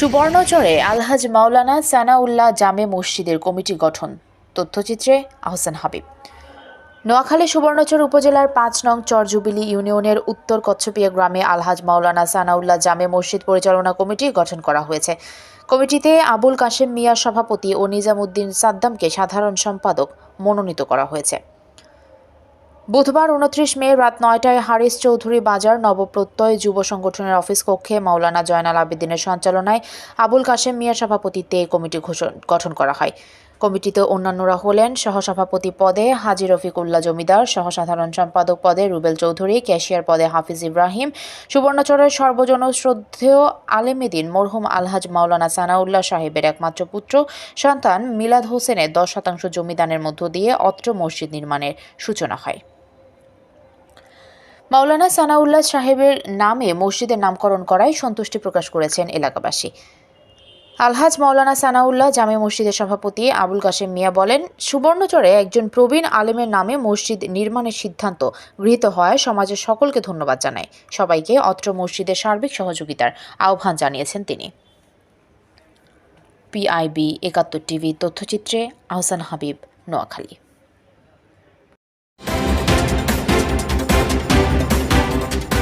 সুবর্ণচরে আলহাজ মাওলানা সানাউল্লাহ জামে মসজিদের কমিটি গঠন। তথ্যচিত্রে আহসান হাবিব। নোয়াখালী সুবর্ণচর উপজেলার পাঁচ নং চরজুবিলি ইউনিয়নের উত্তর কচ্ছপিয়া গ্রামে আলহাজ মাওলানা সানাউল্লাহ জামে মসজিদ পরিচালনা কমিটি গঠন করা হয়েছে। কমিটিতে আবুল কাশেম মিয়া সভাপতি ও নিজামুদ্দিন সাদ্দামকে সাধারণ সম্পাদক মনোনীত করা হয়েছে। বুধবার উনত্রিশ মে রাত নয়টায় হারিস চৌধুরী বাজার নবপ্রত্যয় যুব সংগঠনের অফিস কক্ষে মাওলানা জয়নাল আবেদিনের সঞ্চালনায় আবুল কাশেম মিয়া সভাপতিত্বে এই কমিটি গঠন করা হয়। কমিটিতে অন্যান্যরা হলেন সহসভাপতি পদে হাজি রফিকুল্লাহ জমিদার, সহসাধারণ সম্পাদক পদে রুবেল চৌধুরী, ক্যাশিয়ার পদে হাফিজ ইব্রাহিম, সুবর্ণচরের সর্বজন শ্রদ্ধেয় আলেমেদিন মরহুম আলহাজ মাওলানা সানাউল্লাহ সাহেবের একমাত্র পুত্র, সন্তান মিলাদ হোসেনের দশ শতাংশ জমিদানের মধ্য দিয়ে অত্র মসজিদ নির্মাণের সূচনা হয়। মাওলানা সানাউল্লাহ সাহেবের নামে মসজিদের নামকরণ করায় সন্তুষ্টি প্রকাশ করেছেন এলাকাবাসী। আলহাজ মাওলানা সানাউল্লাহ জামে মসজিদের সভাপতি আবুল কাশেম মিয়া বলেন, সুবর্ণচরে একজন প্রবীণ আলেমের নামে মসজিদ নির্মাণের সিদ্ধান্ত গৃহীত হওয়ায় সমাজের সকলকে ধন্যবাদ জানায়। সবাইকে অত্র মসজিদের সার্বিক সহযোগিতার আহ্বান জানিয়েছেন তিনি। পিআইবি একাত্তর টিভি তথ্যচিত্রে আহসান হাবিব, নোয়াখালী।